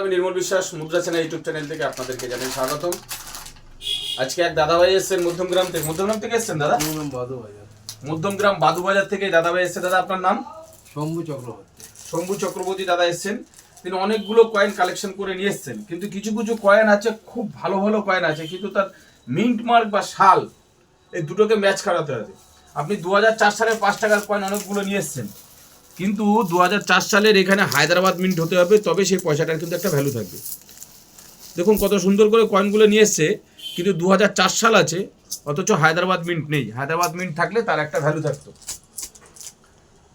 আমি নির্মল বিশ্বাস মুদ্রা চ্যানেল ইউটিউব চ্যানেল থেকে আপনাদেরকে জানাই স্বাগতম। আজকে এক দাদাভাই এসেছেন মধ্যমগ্রাম থেকে। মধ্যমগ্রাম থেকে এসেছেন দাদা? বাজার মধ্যমগ্রাম বাদুবাজার থেকে দাদাভাই এসেছে। দাদা আপনার নাম? শম্ভু চক্রবর্তী। শম্ভু চক্রবর্তী দাদা এসেছেন। তিনি অনেকগুলো কয়েন কালেকশন করে নিয়ে এসেছেন। কিন্তু কিছু কিছু কয়েন আছে খুব ভালো ভালো কয়েন আছে কিন্তু তার মিন্ট মার্ক বা শাল এই দুটোকে ম্যাচ করাতে হবে। আপনি দু সালের পাঁচ টাকার কয়েন অনেকগুলো নিয়ে এসেছেন। কিন্তু দু হাজার চার সালের এখানে হায়দ্রাবাদ মিন্ট হতে হবে, তবে সেই পয়সাটার কিন্তু একটা ভ্যালু থাকবে। দেখুন কত সুন্দর করে কয়েনগুলো নিয়ে এসছে, কিন্তু দু হাজার চার সাল আছে, অথচ হায়দ্রাবাদ মিন্ট নেই। হায়দ্রাবাদ মিন্ট থাকলে তার একটা ভ্যালু থাকতো।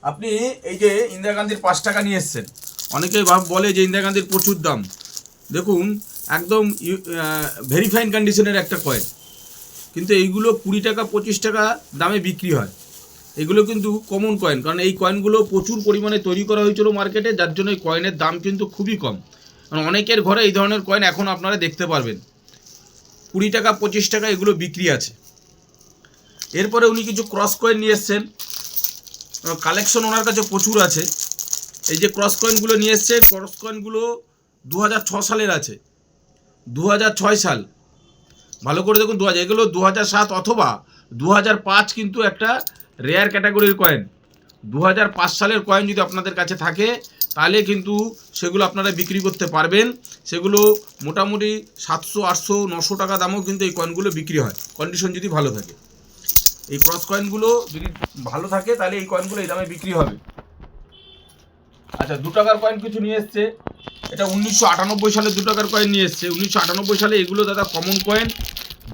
আপনি এই যে ইন্দিরা গান্ধীর পাঁচ টাকা নিয়ে এসছেন, অনেকেই ভাব বলে যে ইন্দিরা গান্ধীর প্রচুর দাম। দেখুন, একদম ভেরিফাইন কন্ডিশনের একটা কয়েন কিন্তু এইগুলো কুড়ি টাকা, পঁচিশ টাকা দামে বিক্রি হয়। এগুলো কিন্তু কমন কয়েন কারণ এই কয়েনগুলো প্রচুর পরিমাণে তৈরি করা হয়েছিল মার্কেটে যার জন্য এই কয়েনের দাম কিন্তু খুবই কম। কারণ অনেকের ঘরে এই ধরনের কয়েন এখন আপনারা দেখতে পারবেন। কুড়ি টাকা, পঁচিশ টাকা এগুলো বিক্রি আছে। এরপরে উনি কিছু ক্রস কয়েন নিয়ে এসছেন। কালেকশন ওনার কাছে প্রচুর আছে। এই যে ক্রস কয়েনগুলো নিয়ে এসছে ক্রস কয়েনগুলো দু সালের আছে। দু সাল। ভালো করে দেখুন দু হাজার এগুলো দু সাত অথবা দু কিন্তু একটা রেয়ার ক্যাটাগরির কয়েন দু সালের কয়েন যদি আপনাদের কাছে থাকে, তাহলে কিন্তু সেগুলো আপনারা বিক্রি করতে পারবেন। সেগুলো মোটামুটি সাতশো, আটশো, নশো টাকা দামও কিন্তু এই কয়েনগুলো বিক্রি হয়। কন্ডিশন যদি ভালো থাকে। এই ক্রস কয়েনগুলো যদি ভালো থাকে, তাহলে এই কয়েনগুলো এই দামে বিক্রি হবে। আচ্ছা দু টাকার কয়েন কিছু নিয়ে এসছে। এটা উনিশশো আটানব্বই সালে দু টাকার কয়েন নিয়ে এসছে। উনিশশো আটানব্বই সালে এগুলো দাদা কমন কয়েন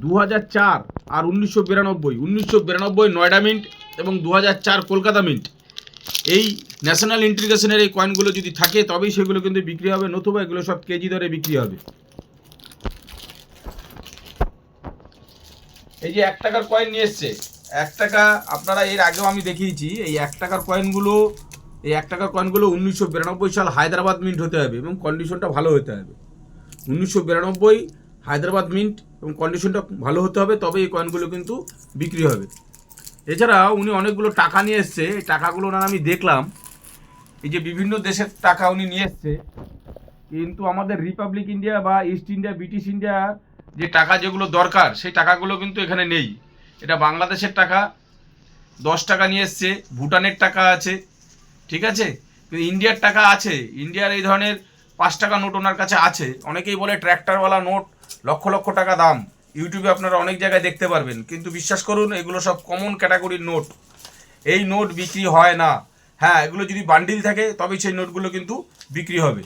দু হাজার চার আর উনিশশো বিরানব্বই। উনিশশো বিরানব্বই নয়ডা মিন্ট এবং দু হাজার চার কলকাতা মিন্ট। এই ন্যাশনাল ইন্টিগ্রেশনের এই কয়েনগুলো যদি থাকে, তবেই সেগুলো কিন্তু বিক্রি হবে, নতুবা এগুলো সব কেজি দরে বিক্রি হবে। এই যে এক টাকার কয়েন নিয়ে এসছে, এক টাকা আপনারা এর আগেও আমি দেখিয়েছি, এই এক টাকার কয়েনগুলো এই এক টাকার কয়েনগুলো উনিশশো বিরানব্বই সাল হায়দ্রাবাদ মিন্ট হতে হবে এবং কন্ডিশনটা ভালো হতে হবে। উনিশশো বিরানব্বই হায়দ্রাবাদ মিন্ট এবং কন্ডিশনটা ভালো হতে হবে তবে এই কয়েনগুলো কিন্তু বিক্রি হবে। এছাড়া উনি অনেকগুলো টাকা নিয়ে এসছে। এই টাকাগুলো ওনার আমি দেখলাম। এই যে বিভিন্ন দেশের টাকা উনি নিয়ে এসছে। কিন্তু আমাদের রিপাবলিক ইন্ডিয়া বা ইস্ট ইন্ডিয়া, ব্রিটিশ ইন্ডিয়া যে টাকা যেগুলো দরকার, সেই টাকাগুলো কিন্তু এখানে নেই। এটা বাংলাদেশের টাকা। দশ টাকা নিয়ে এসছে। ভুটানের টাকা আছে। ঠিক আছে? কিন্তু ইন্ডিয়ার টাকা আছে। ইন্ডিয়ার এই ধরনের পাঁচ টাকা নোট ওনার কাছে আছে। অনেকেই বলে ট্র্যাক্টরওয়ালা নোট লক্ষ লক্ষ টাকা দাম। ইউটিউবে আপনারা অনেক জায়গায় দেখতে পারবেন। কিন্তু বিশ্বাস করুন, এগুলো সব কমন ক্যাটাগরির নোট এই নোট বিক্রি হয় না। হ্যাঁ এগুলো যদি বান্ডিল থাকে, তবেই সেই নোটগুলো কিন্তু বিক্রি হবে।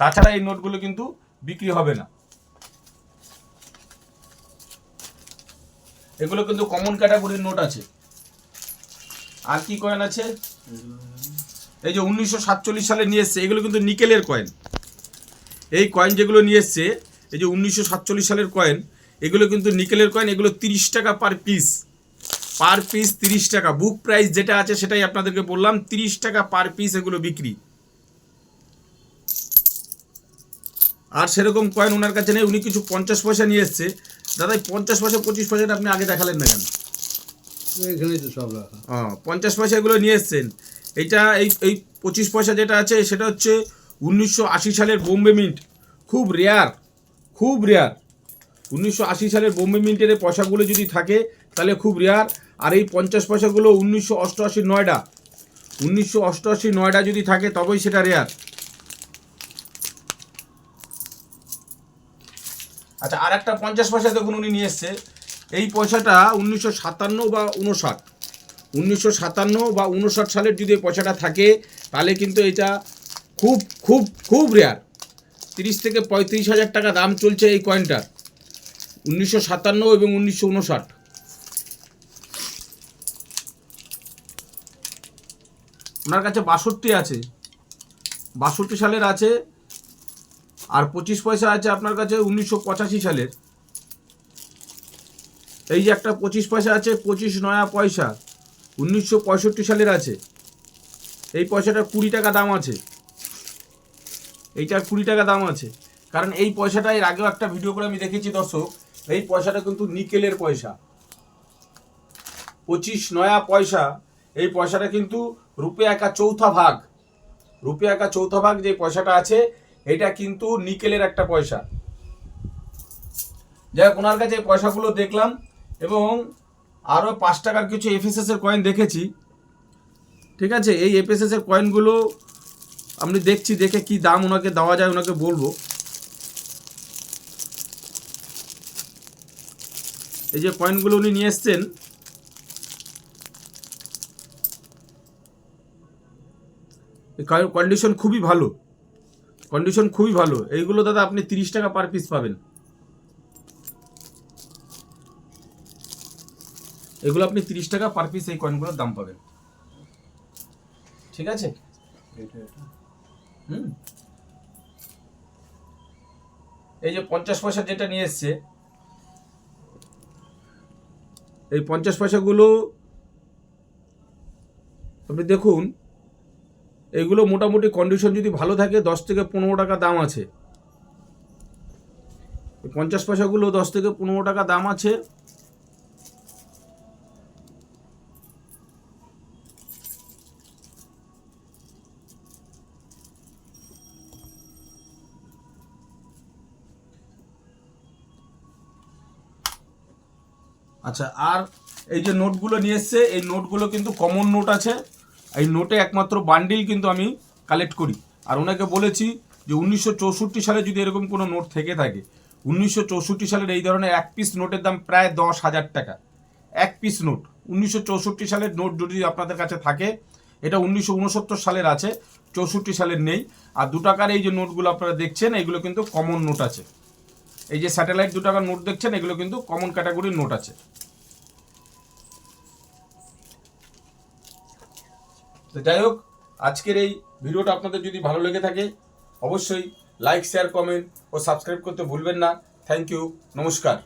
তাছাড়া এই নোটগুলো কিন্তু বিক্রি হবে না। এগুলো কিন্তু কমন ক্যাটাগরির নোট আছে। আর কি কয়েন আছে? এই যে উনিশশো সাতচল্লিশ সালে নিয়ে এসছে, এগুলো কিন্তু নিকেলের কয়েন এই কয়েন যেগুলো নিয়ে এসছে এই যে উনিশশো সাতচল্লিশ সালের কয়েন এগুলো কিন্তু নিকেলের কয়েন এগুলো তিরিশ টাকা পার পিস পার পিস তিরিশ টাকা। বুক প্রাইস যেটা আছে সেটাই আপনাদেরকে বললাম তিরিশ টাকা পার পিস এগুলো বিক্রি। আর সেরকম কয়েন ওনার কাছে নেই উনি কিছু পঞ্চাশ পয়সা নিয়ে এসছে। দাদা পঞ্চাশ পয়সা পঁচিশ পয়সাটা আপনি আগে দেখালেন না কেন? এখানেই তো সব রাখা। ও পঞ্চাশ পয়সা এগুলো নিয়ে এসছেন। এইটা এই এই পঁচিশ পয়সা যেটা আছে সেটা হচ্ছে উনিশশো আশি সালের বোম্বে মিন্ট। খুব রেয়ার খুব রেয়ার উনিশশো আশি সালের বোম্বে মিন্টের পয়সাগুলো যদি থাকে, তাহলে খুব রেয়ার আর এই পঞ্চাশ পয়সাগুলো উনিশশো অষ্টআশি নয়ডা। উনিশশো অষ্টআশি নয়ডা যদি থাকে, তবেই সেটা রেয়ার আচ্ছা আর একটা পঞ্চাশ পয়সা দেখুন উনি নিয়ে এসছে। এই পয়সাটা উনিশশো সাতান্ন বা উনষাট। উনিশশো সাতান্ন বা উনষাট সালের যদি পয়সাটা থাকে, তাহলে কিন্তু এটা খুব খুব খুব রেয়ার তিরিশ থেকে পঁয়ত্রিশ হাজার টাকা দাম চলছে এই কয়েনটার উনিশশো সাতান্ন এবং উনিশশো উনষাট ওনার কাছে বাষট্টি আছে। বাষট্টি সালের আছে, আর পঁচিশ পয়সা আছে আপনার কাছে উনিশশো পঁচাশি সালের। এই যে একটা পঁচিশ পয়সা আছে, পঁচিশ নয়া পয়সা, উনিশশো পঁয়ষট্টি সালের আছে। এই পয়সাটা কুড়ি টাকা দাম আছে। এইটার কুড়ি টাকা দাম আছে। কারণ এই পয়সাটা এর আগেও একটা ভিডিও করে আমি দেখেছি দর্শক, এই পয়সাটা কিন্তু নিকেলের পয়সা। পঁচিশ নয়া পয়সা, এই পয়সাটা কিন্তু রুপে একা চৌথা ভাগ। রুপে একা চৌথা ভাগ যে পয়সাটা আছে, এটা কিন্তু নিকেলের একটা পয়সা। যাই হোক, ওনার কাছে এই পয়সাগুলো দেখলাম এবং আরও পাঁচ টাকার কিছু এফএসএস এর কয়েন দেখেছি। ঠিক আছে? এই এফএসএস এর কয়েনগুলো আমি দেখছি, দেখে কি দাম ওনাকে দেওয়া যায়, ওনাকে বলব। এই যে কয়েনগুলো উনি নিয়ে এসছেন। কন্ডিশন খুবই ভালো। কন্ডিশন খুবই ভালো। এইগুলো দাদা আপনি তিরিশ টাকা পার পিস পাবেন। এগুলো আপনি তিরিশ টাকা পার পিস এই কয়েনগুলোর দাম পাবেন। ঠিক আছে? হুম। এই যে পঞ্চাশ পয়সা যেটা নিয়ে এসছে, এই পঞ্চাশ পয়সাগুলো আপনি দেখুন, এইগুলো মোটামুটি কন্ডিশন যদি ভালো থাকে, দশ থেকে পনেরো টাকা দাম আছে। পঞ্চাশ পয়সাগুলো দশ থেকে পনেরো টাকা দাম আছে। আচ্ছা আর এই যে নোটগুলো নিয়ে এসছে, এই নোটগুলো কিন্তু কমন নোট আছে। এই নোটে একমাত্র বান্ডিল কিন্তু আমি কালেক্ট করি। আর ওনাকে বলেছি যে উনিশশো চৌষট্টি সালে যদি এরকম কোনো নোট থেকে থাকে, উনিশশো চৌষট্টি সালের এই ধরনের এক পিস নোটের দাম প্রায় দশ হাজার টাকা। এক পিস নোট উনিশশো চৌষট্টি সালের নোট যদি আপনাদের কাছে থাকে, এটা উনিশশো উনসত্তর সালের আছে, চৌষট্টি সালের নেই। আর দু টাকার এই যে নোটগুলো আপনারা দেখছেন, এগুলো কিন্তু কমন নোট আছে। এই যে স্যাটেলাইট দু টাকার নোট দেখছেন, এগুলো কিন্তু কমন ক্যাটাগরির নোট আছে। তো যাই হোক, আজকের এই ভিডিওটা আপনাদের যদি ভালো লেগে থাকে, অবশ্যই লাইক শেয়ার কমেন্ট ও সাবস্ক্রাইব করতে ভুলবেন না। থ্যাংক ইউ নমস্কার।